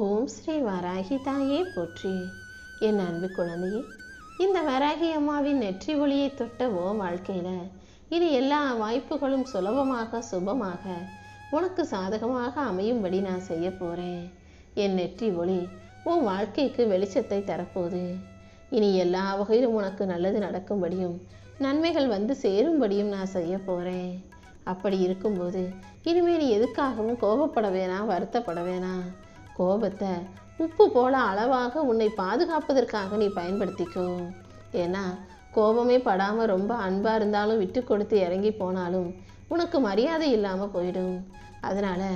ஓம் ஸ்ரீ வராகி தாயே போற்றி. என் அன்பு குழந்தையே இந்த வராகி அம்மாவின் நெற்றி ஒளியை தொட்ட ஓ வாழ்க்கையில் இனி எல்லா வாய்ப்புகளும் சுலபமாக சுபமாக உனக்கு சாதகமாக அமையும்படி நான் செய்ய போகிறேன் என் நெற்றி ஒளி உன் வாழ்க்கைக்கு வெளிச்சத்தை தரப்போகுது இனி எல்லா வகையிலும் உனக்கு நல்லது நடக்கும்படியும் நன்மைகள் வந்து சேரும்படியும் நான் செய்ய போகிறேன் அப்படி இருக்கும்போது இனிமேல் எதுக்காகவும் கோபப்பட வேணாம் வருத்தப்பட வேணாம். கோபத்தை உப்பு போல அளவாக உன்னை பாதுகாப்பதற்காக நீ பயன்படுத்திக்கோ. ஏன்னா கோபமே படாமல் ரொம்ப அன்பாக இருந்தாலும் விட்டு கொடுத்து இறங்கி போனாலும் உனக்கு மரியாதை இல்லாமல் போயிடும். அதனால்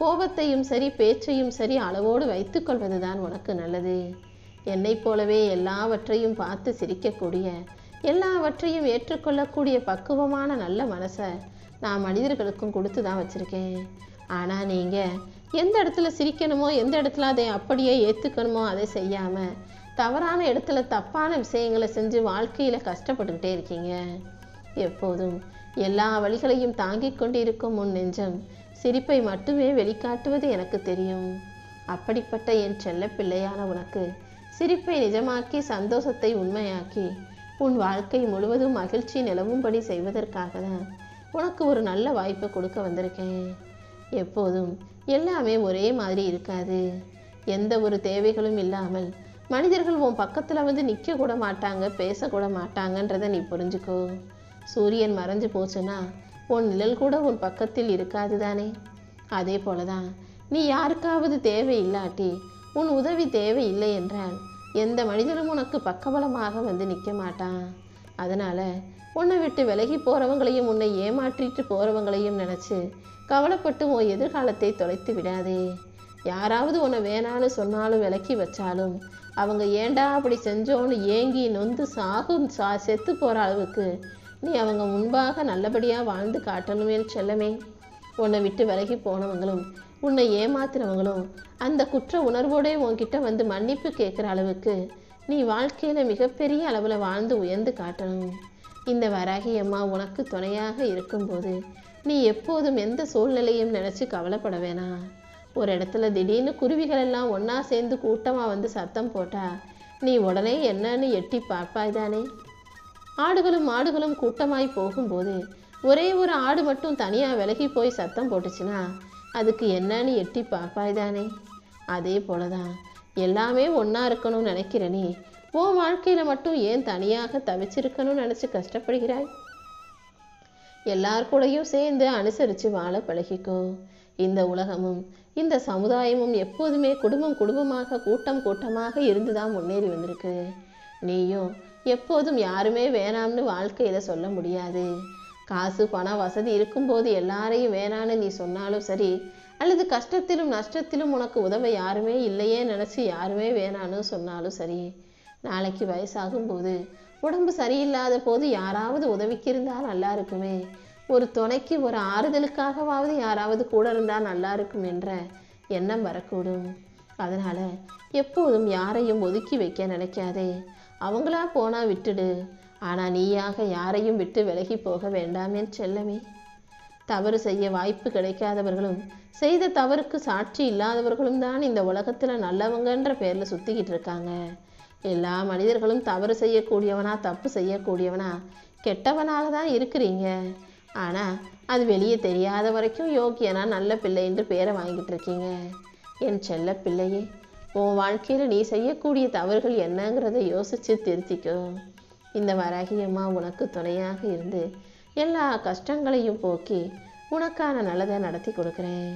கோபத்தையும் சரி பேச்சையும் சரி அளவோடு வைத்துக்கொள்வது தான் உனக்கு நல்லது. என்னை போலவே எல்லாவற்றையும் பார்த்து சிரிக்கக்கூடிய எல்லாவற்றையும் ஏற்றுக்கொள்ளக்கூடிய பக்குவமான நல்ல மனசை நான் மனிதர்களுக்கும் கொடுத்து தான் வச்சுருக்கேன். ஆனால் நீங்கள் எந்த இடத்துல சிரிக்கணுமோ எந்த இடத்துல அதை அப்படியே ஏற்றுக்கணுமோ அதை செய்யாமல் தவறான இடத்துல தப்பான விஷயங்களை செஞ்சு வாழ்க்கையில் கஷ்டப்பட்டுக்கிட்டே இருக்கீங்க. எப்போதும் எல்லா வழிகளையும் தாங்கிக் கொண்டிருக்கும் முன் நெஞ்சம் சிரிப்பை மட்டுமே வெளிக்காட்டுவது எனக்கு தெரியும். அப்படிப்பட்ட என் செல்ல பிள்ளையான உனக்கு சிரிப்பை நிஜமாக்கி சந்தோஷத்தை உண்மையாக்கி உன் வாழ்க்கை முழுவதும் மகிழ்ச்சி நிலவும்படி செய்வதற்காக தான் உனக்கு ஒரு நல்ல வாய்ப்பு கொடுக்க வந்திருக்கேன். எப்போதும் எல்லாமே ஒரே மாதிரி இருக்காது. எந்த ஒரு தேவைகளும் இல்லாமல் மனிதர்கள் உன் பக்கத்தில் வந்து நிற்க கூட மாட்டாங்க பேசக்கூட மாட்டாங்கன்றதை நீ புரிஞ்சுக்கோ. சூரியன் மறைஞ்சு போச்சுன்னா உன் நிழல் கூட உன் பக்கத்தில் இருக்காது தானே. அதே போல தான் நீ யாருக்காவது தேவை இல்லாட்டி உன் உதவி தேவை இல்லை என்றால் எந்த மனிதனும் உனக்கு பக்கபலமாக வந்து நிற்க மாட்டான். அதனால் உன்னை விட்டு விலகி போகிறவங்களையும் உன்னை ஏமாற்றிட்டு போகிறவங்களையும் நினச்சி கவலைப்பட்டு உன் எதிர்காலத்தை தொலைத்து விடாதே. யாராவது உன்னை வேணான்னு சொன்னாலும் விலக்கி வச்சாலும் அவங்க ஏண்டா அப்படி செஞ்சோன்னு ஏங்கி நொந்து சாகும் சா செத்து போகிற அளவுக்கு நீ அவங்க முன்பாக நல்லபடியாக வாழ்ந்து காட்டணுமே செல்லமே. உன்னை விட்டு விலகி போனவங்களும் உன்னை ஏமாத்துறவங்களும் அந்த குற்ற உணர்வோடே உன்கிட்ட வந்து மன்னிப்பு கேட்குற அளவுக்கு நீ வாழ்க்கையில் மிகப்பெரிய அளவில் வாழ்ந்து உயர்ந்து காட்டணும். இந்த வராகி அம்மா உனக்கு துணையாக இருக்கும்போது நீ எப்போதும் எந்த சூழ்நிலையும் நினச்சி கவலைப்பட வேணாம். ஒரு இடத்துல திடீர்னு குருவிகள் எல்லாம் ஒன்றா சேர்ந்து கூட்டமாக வந்து சத்தம் போட்டா நீ உடனே என்னன்னு எட்டி பார்ப்பாய் தானே? ஆடுகளும் மாடுகளும் கூட்டமாய் போகும்போது ஒரே ஒரு ஆடு மட்டும் தனியாக விலகி போய் சத்தம் போட்டுச்சுன்னா அதுக்கு என்னன்னு எட்டி பார்ப்பாய் தானே? அதே போல தான் எல்லாமே ஒன்றா இருக்கணும்னு நினைக்கிற நீ உன் வாழ்க்கையில் மட்டும் ஏன் தனியாக தவிச்சிருக்கணும்னு நினச்சி கஷ்டப்படுகிறாய்? எல்லார் கூடயும் சேர்ந்து அனுசரித்து வாழ பழகிக்கோ. இந்த உலகமும் இந்த சமுதாயமும் எப்போதுமே குடும்பம் குடும்பமாக கூட்டம் கூட்டமாக இருந்து தான் முன்னேறி வந்திருக்கு. நீயும் எப்போதும் யாருமே வேணாம்னு வாழ்க்கையில் சொல்ல முடியாது. காசு பணம் வசதி இருக்கும்போது எல்லாரையும் வேணான்னு நீ சொன்னாலும் சரி அல்லது கஷ்டத்திலும் நஷ்டத்திலும் உனக்கு உதவ யாருமே இல்லையே நினச்சி யாருமே வேணான்னு சொன்னாலும் சரி நாளைக்கு வயசாகும்போது உடம்பு சரியில்லாத போது யாராவது உதவிக்கு இருந்தால் நல்லா இருக்குமே. ஒரு துணைக்கு ஒரு ஆறுதலுக்காகவாவது யாராவது கூட இருந்தால் நல்லா இருக்கும் என்ற எண்ணம் வரக்கூடும். அதனால் எப்போதும் யாரையும் ஒதுக்கி வைக்க நினைக்காதே. அவங்களா போனால் விட்டுடு. ஆனால் நீயாக யாரையும் விட்டு விலகி போக வேண்டாமே செல்லமே. தவறு செய்ய வாய்ப்பு கிடைக்காதவர்களும் செய்த தவறுக்கு சாட்சி இல்லாதவர்களும் தான் இந்த உலகத்தில் நல்லவங்கன்ற பேரில் சுற்றிக்கிட்டு இருக்காங்க. எல்லா மனிதர்களும் தவறு செய்யக்கூடியவனா தப்பு செய்யக்கூடியவனா கெட்டவனாக தான் இருக்கிறீங்க. ஆனால் அது வெளியே தெரியாத வரைக்கும் யோக்கியனா நல்ல பிள்ளை என்று பேரை வாங்கிட்டு இருக்கீங்க. என் செல்ல பிள்ளையே உன் வாழ்க்கையில் நீ செய்யக்கூடிய தவறுகள் என்னங்கிறத யோசித்து திருத்திக்கோ. இந்த வராகி அம்மா உனக்கு துணையாக இருந்து எல்லா கஷ்டங்களையும் போக்கி உனக்கான நல்லதை நடத்தி கொடுக்குறேன்.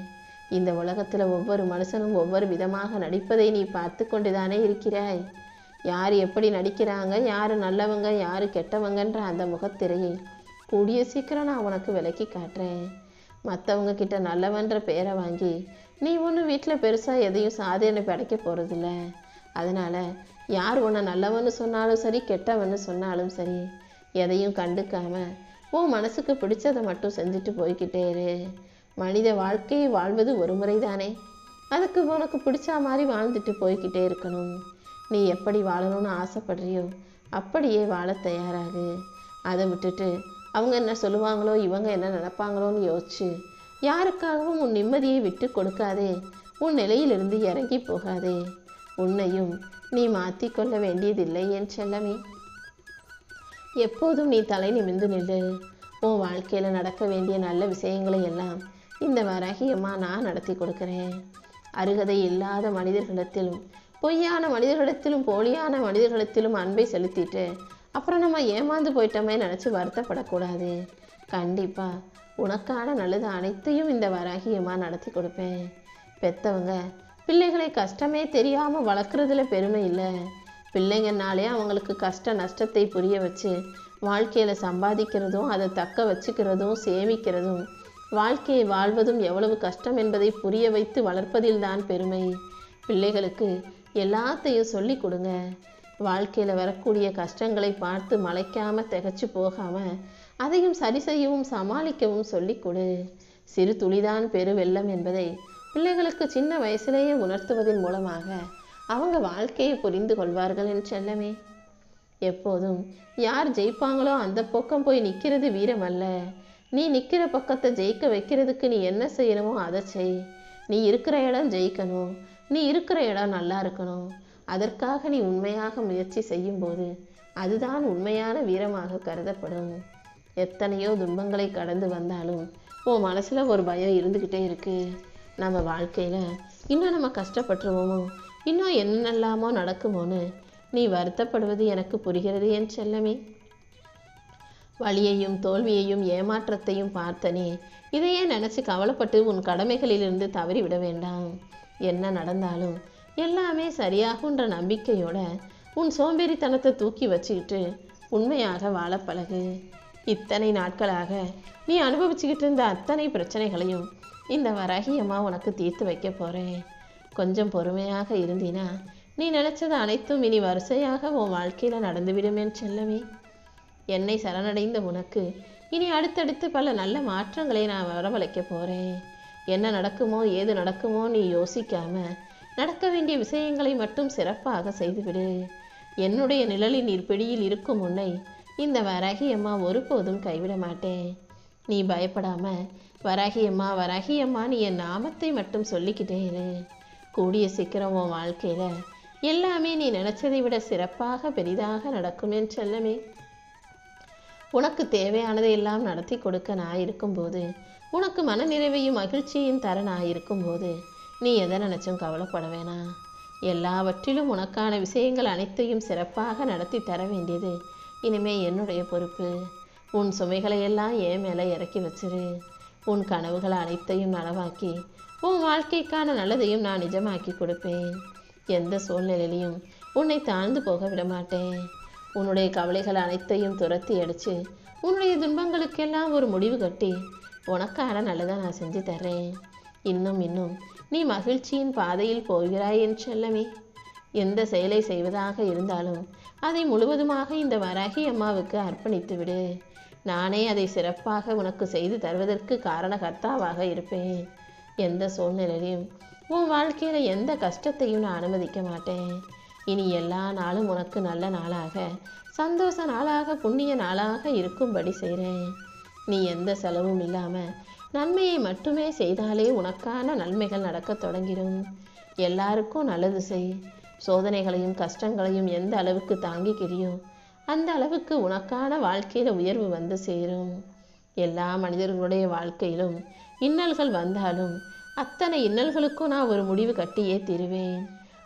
இந்த உலகத்தில் ஒவ்வொரு மனுஷனும் ஒவ்வொரு விதமாக நடிப்பதை நீ பார்த்து கொண்டுதானே இருக்கிறாய். யார் எப்படி நடிக்கிறாங்க யார் நல்லவங்க யார் கெட்டவங்கன்ற அந்த முகத்திரையை கூடிய சீக்கிரம் நான் உனக்கு விலக்கி காட்டுறேன். மற்றவங்க கிட்ட நல்லவன்ற பேரை வாங்கி நீ ஒன்றும் வீட்டில் பெருசாக எதையும் சாதனை படைக்க போகிறதில்ல அதனால் யார் உன்னை நல்லவன்னு சொன்னாலும் சரி கெட்டவன்னு சொன்னாலும் சரி எதையும் கண்டுக்காம உன் மனசுக்கு பிடிச்சதை மட்டும் செஞ்சுட்டு போய்கிட்டே இரு. மனித வாழ்க்கையை வாழ்வது ஒரு முறை தானே அதுக்கு உனக்கு பிடிச்ச மாதிரி வாழ்ந்துட்டு போய்கிட்டே இருக்கணும். நீ எப்படி வாழணும்னு ஆசைப்படுறியோ அப்படியே வாழ தயாராகு. அதை விட்டுட்டு அவங்க என்ன சொல்லுவாங்களோ இவங்க என்ன நினைப்பாங்களோன்னு யோசிச்சு யாருக்காகவும் உன் நிம்மதியை விட்டு கொடுக்காதே. உன் நிலையிலிருந்து இறங்கி போகாதே. உன்னையும் நீ மாற்றிக்கொள்ள வேண்டியதில்லை என் செல்லமே. எப்போதும் நீ தலை நிமிர்ந்து நில்லு. உன் வாழ்க்கையில் நடக்க வேண்டிய நல்ல விஷயங்களை எல்லாம் இந்த வராகியம்மா நான் நடத்தி கொடுக்குறேன். அருகதை இல்லாத மனிதர்களிடத்திலும் பொய்யான மனிதர்களிடத்திலும் போலியான மனிதர்களிடத்திலும் அன்பை செலுத்திட்டு அப்புறம் நம்ம ஏமாந்து போயிட்டோமே நினச்சி வருத்தப்படக்கூடாது. கண்டிப்பாக உனக்கான நல்லது அனைத்தையும் இந்த வராகியமாக நடத்தி கொடுப்பேன். பெத்தவங்க பிள்ளைகளை கஷ்டமே தெரியாமல் வளர்க்குறதுல பெருமை இல்லை. பிள்ளைங்கனாலே அவங்களுக்கு கஷ்ட நஷ்டத்தை புரிய வச்சு வாழ்க்கையில் சம்பாதிக்கிறதும் அதை தக்க வச்சுக்கிறதும் சேமிக்கிறதும் வாழ்க்கையை வாழ்வதும் எவ்வளவு கஷ்டம் என்பதை புரிய வைத்து வளர்ப்பதில்தான் பெருமை. பிள்ளைகளுக்கு எல்லாத்தையும் சொல்லி கொடுங்க. வாழ்க்கையில் வரக்கூடிய கஷ்டங்களை பார்த்து மலைக்காமல் திகச்சு போகாமல் அதையும் சரி செய்யவும் சமாளிக்கவும் சொல்லிக் கொடு. சிறு துளிதான் பெருவெள்ளம் என்பதை பிள்ளைகளுக்கு சின்ன வயசுலேயே உணர்த்துவதன் மூலமாக அவங்க வாழ்க்கையை புரிந்து கொள்வார்கள் என்று செல்லமே. எப்போதும் யார் ஜெயிப்பாங்களோ அந்த பக்கம் போய் நிற்கிறது வீரம் அல்ல. நீ நிற்கிற பக்கத்தை ஜெயிக்க வைக்கிறதுக்கு நீ என்ன செய்யணுமோ அதை செய். நீ இருக்கிற இடம் ஜெயிக்கணும். நீ இருக்கிற இடம் நல்லா இருக்கணும். அதற்காக நீ உண்மையாக முயற்சி செய்யும்போது அதுதான் உண்மையான வீரமாக கருதப்படும். எத்தனையோ துன்பங்களை கடந்து வந்தாலும் உன் மனசில் ஒரு பயம் இருந்துக்கிட்டே இருக்கு. நம்ம வாழ்க்கையில் இன்னும் நம்ம கஷ்டப்பட்டுருவோமோ? இன்னும் என்னெல்லாமோ நடக்குமோன்னு நீ வருத்தப்படுவது எனக்கு புரிகிறது என் செல்லமே. வழியையும் தோல்வியையும் ஏமாற்றத்தையும் பார்த்தனே இதையே நினச்சி கவலைப்பட்டு உன் கடமைகளிலிருந்து தவறிவிட வேண்டாம். என்ன நடந்தாலும் எல்லாமே சரியாகுன்ற நம்பிக்கையோட உன் சோம்பேறித்தனத்தை தூக்கி வச்சுக்கிட்டு உண்மையாக வாழ பழகு. இத்தனை நாட்களாக நீ அனுபவிச்சுக்கிட்டு இருந்த அத்தனை பிரச்சனைகளையும் இந்த வரகியம்மா உனக்கு தீர்த்து வைக்க போகிறேன் கொஞ்சம் பொறுமையாக இருந்தினா நீ நினைச்சது அனைத்தும் இனி வரிசையாக உன் வாழ்க்கையில் நடந்துவிடுமேன் செல்லவே என்னை சரணடைந்த உனக்கு இனி அடுத்தடுத்து பல நல்ல மாற்றங்களை நான் வரவழைக்க போகிறேன் என்ன நடக்குமோ ஏது நடக்குமோ நீ யோசிக்காம நடக்க வேண்டிய விஷயங்களை மட்டும் சிறப்பாக செய்துவிடு. என்னுடைய நிழலின் பிடியில் இருக்கும் உன்னை இந்த வராகி அம்மா ஒருபோதும் கைவிட மாட்டேன். நீ பயப்படாம வராகியம்மா வராகியம்மா அம்மா நீ என் நாமத்தை மட்டும் சொல்லிக்கிட்டே இரு கூடிய சீக்கிரம் உன் வாழ்க்கையில எல்லாமே நீ நினைச்சதை விட சிறப்பாக பெரிதாக நடக்கும் என் செல்லமே. உனக்கு தேவையானதை எல்லாம் நடத்தி கொடுக்க நான் இருக்கும்போது உனக்கு மனநிறைவையும் மகிழ்ச்சியும் தர நான் இருக்கும்போது நீ எதை நினைச்சும் கவலைப்பட வேணாம் எல்லாவற்றிலும் உனக்கான விஷயங்கள் அனைத்தையும் சிறப்பாக நடத்தி தர வேண்டியது இனிமே என்னுடைய பொறுப்பு. உன் சுமைகளை எல்லாம் என் மேலே இறக்கி வச்சிரு. உன் கனவுகள் அனைத்தையும் நனவாக்கி உன் வாழ்க்கைக்கான நல்லதையும் நான் நிஜமாக்கி கொடுப்பேன். எந்த சூழ்நிலையிலையும் உன்னை தாழ்ந்து போக விட மாட்டேன். உன்னுடைய கவலைகள் அனைத்தையும் துரத்தி அடித்து உன்னுடைய துன்பங்களுக்கெல்லாம் ஒரு முடிவு கட்டி உனக்கான நல்லதை நான் செஞ்சு தர்றேன். இன்னும் இன்னும். நீ மகிழ்ச்சியின் பாதையில் போகிறாய் என் செல்லமே எந்த செயலை செய்வதாக இருந்தாலும் அதை முழுவதுமாக இந்த வராகி அம்மாவுக்கு அர்ப்பணித்து விடு. நானே அதை சிறப்பாக உனக்கு செய்து தருவதற்கு காரணகர்த்தாவாக இருப்பேன். எந்த சூழ்நிலையிலும் உன் வாழ்க்கையில் எந்த கஷ்டத்தையும் நான் அனுமதிக்க மாட்டேன். இனி எல்லா நாளும் உனக்கு நல்ல நாளாக சந்தோஷ நாளாக புண்ணிய நாளாக இருக்கும்படி செய்கிறேன் நீ எந்த செலவும் இல்லாமல் நன்மையை மட்டுமே செய்தாலே உனக்கான நன்மைகள் நடக்கத் தொடங்கிடும். எல்லாருக்கும் நல்லது செய். சோதனைகளையும் கஷ்டங்களையும் எந்த அளவுக்கு தாங்கிக்கிறியோ அந்த அளவுக்கு உனக்கான வாழ்க்கையில் உயர்வு வந்து சேரும். எல்லா மனிதர்களுடைய வாழ்க்கையிலும் இன்னல்கள் வந்தாலும் அத்தனை இன்னல்களுக்கும் நான் ஒரு முடிவு கட்டியே தருவேன்.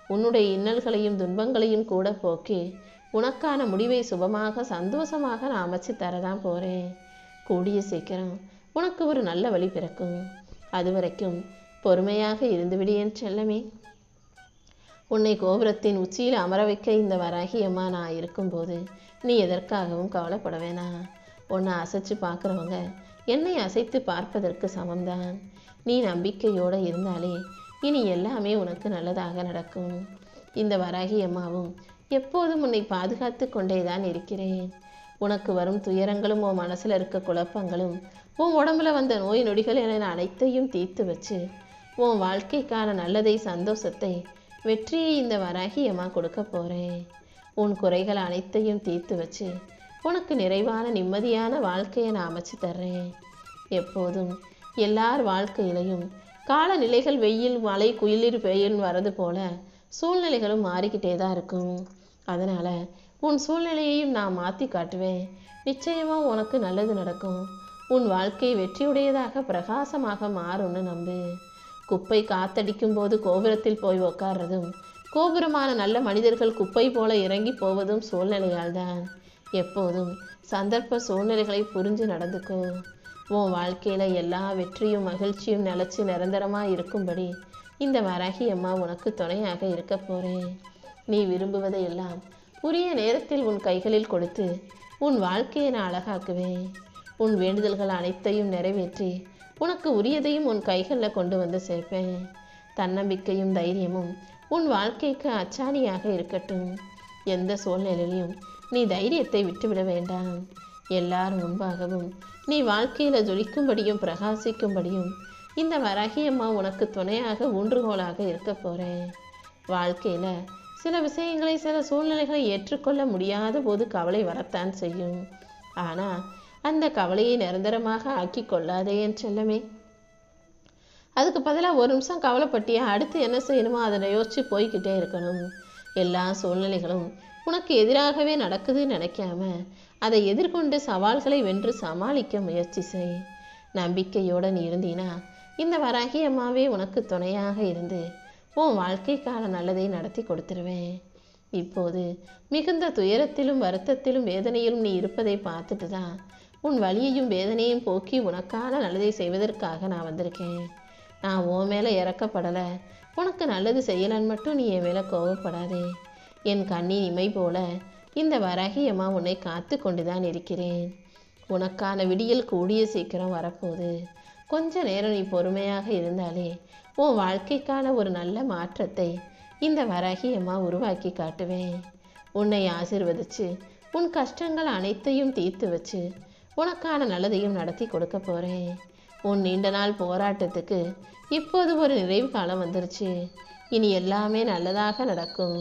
உன்னுடைய இன்னல்களையும் துன்பங்களையும் கூட போக்கி உனக்கான முடிவை சுபமாக சந்தோஷமாக நான் அமைச்சு தரதான் போகிறேன் கூடிய சீக்கிரம் உனக்கு ஒரு நல்ல வழி பிறக்கும். அது வரைக்கும் பொறுமையாக இருந்துவிடு என் செல்லமே. உன்னை கோபுரத்தின் உச்சியில் அமர வைக்க இந்த வராகி அம்மா நான் இருக்கும்போது நீ எதற்காகவும் கவலைப்பட வேணாம் உன்னை அசைச்சு பார்க்குறவங்க என்னை அசைத்து பார்ப்பதற்கு சமம்தான். நீ நம்பிக்கையோடு இருந்தாலே இனி எல்லாமே உனக்கு நல்லதாக நடக்கும். இந்த வராகி அம்மாவும் எப்போதும் உன்னை பாதுகாத்து கொண்டே தான் இருக்கிறேன். உனக்கு வரும் துயரங்களும் உன் மனசில் இருக்க குழப்பங்களும் உன் உடம்புல வந்த நோய் நொடிகள் என அனைத்தையும் தீர்த்து வச்சு உன் வாழ்க்கைக்கான நல்லதை சந்தோஷத்தை வெற்றியை இந்த வராகியம்மா கொடுக்க போகிறேன் உன் குறைகள் அனைத்தையும் தீர்த்து வச்சு உனக்கு நிறைவான நிம்மதியான வாழ்க்கையை நான் அமைச்சு தர்றேன். எப்போதும் எல்லார் வாழ்க்கையிலையும் காலநிலைகள் வெயில் மழை குயிலிர் பெயில் வரது போல சூழ்நிலைகளும் மாறிக்கிட்டே தான் இருக்கும். அதனால் உன் சூழ்நிலையையும் நான் மாற்றி காட்டுவேன். நிச்சயமாக உனக்கு நல்லது நடக்கும். உன் வாழ்க்கை வெற்றியுடையதாக பிரகாசமாக மாறும்னு நம்பு. குப்பை காத்தடிக்கும் போது கோபுரத்தில் போய் உக்காடுறதும் கோபுரமான நல்ல மனிதர்கள் குப்பை போல இறங்கி போவதும் சூழ்நிலையால் தான் எப்போதும் சந்தர்ப்ப சூழ்நிலைகளை புரிஞ்சு நடந்துக்கோ. உன் வாழ்க்கையில் எல்லா வெற்றியும் மகிழ்ச்சியும் நிலச்சி நிரந்தரமாக இருக்கும்படி இந்த வராகி அம்மா உனக்கு துணையாக இருக்க போறேன். நீ விரும்புவதை எல்லாம் உரிய நேரத்தில் உன் கைகளில் கொடுத்து உன் வாழ்க்கையை நான் அழகாக்குவேன். உன் வேண்டுதல்கள் அனைத்தையும் நிறைவேற்றி உனக்கு உரியதையும் உன் கைகளில் கொண்டு வந்து சேர்ப்பேன். தன்னம்பிக்கையும் தைரியமும் உன் வாழ்க்கைக்கு அச்சாணியாக இருக்கட்டும். எந்த சூழ்நிலையிலும் நீ தைரியத்தை விட்டுவிட வேண்டாம். எல்லார் முன்பாகவும் நீ வாழ்க்கையில் ஜொலிக்கும்படியும் பிரகாசிக்கும்படியும் இந்த வராகியம்மா உனக்கு துணையாக ஊன்றுகோலாக இருக்க போகிறேன் வாழ்க்கையில் சில விஷயங்களை சில சூழ்நிலைகளை ஏற்றுக்கொள்ள முடியாத போது கவலை வரத்தான் செய்யும். ஆனால் அந்த கவலையை நிரந்தரமாக ஆக்கி கொள்ளாதே என் செல்லமே. அதுக்கு பதிலாக ஒரு நிமிஷம் கவலைப்பட்டியா? அடுத்து என்ன செய்யணுமோ அதை யோசிச்சு போய்கிட்டே இருக்கணும். எல்லா சூழ்நிலைகளும் உனக்கு எதிராகவே நடக்குதுன்னு நினைக்காம அதை எதிர்கொண்டு சவால்களை வென்று சமாளிக்க முயற்சி செய். நம்பிக்கையோடு நீ இருந்தீனா இந்த வராகி அம்மாவே உனக்கு துணையாக இருந்து உன் வாழ்க்கைக்கான நல்லதை நடத்தி கொடுத்துருவேன். இப்போது மிகுந்த துயரத்திலும் வருத்தத்திலும் வேதனையிலும் நீ இருப்பதை பார்த்துட்டு தான் உன் வழியையும் வேதனையும் போக்கி உனக்கான நல்லதை செய்வதற்காக நான் வந்திருக்கேன். நான் உன் மேலே இறக்கப்படலை. உனக்கு நல்லது செய்யலன்னு மட்டும் நீ என் மேலே கோவப்படாதே என் கண்ணின் இமை போல இந்த வராகியம்மா உன்னை காத்து கொண்டு தான் இருக்கிறேன். உனக்கான விடியல் கூடிய சீக்கிரம் வரப்போகுது. கொஞ்ச நேரம் நீ பொறுமையாக இருந்தாலே உன் வாழ்க்கைக்கான ஒரு நல்ல மாற்றத்தை இந்த வராகியம்மா உருவாக்கி காட்டுவேன். உன்னை ஆசிர்வதிச்சு உன் கஷ்டங்கள் அனைத்தையும் தீர்த்து வச்சு உனக்கான நல்லதையும் நடத்தி கொடுக்க போகிறேன் உன் நீண்ட நாள் போராட்டத்துக்கு இப்போது ஒரு நிறைவு காலம் வந்துருச்சு. இனி எல்லாமே நல்லதாக நடக்கும்.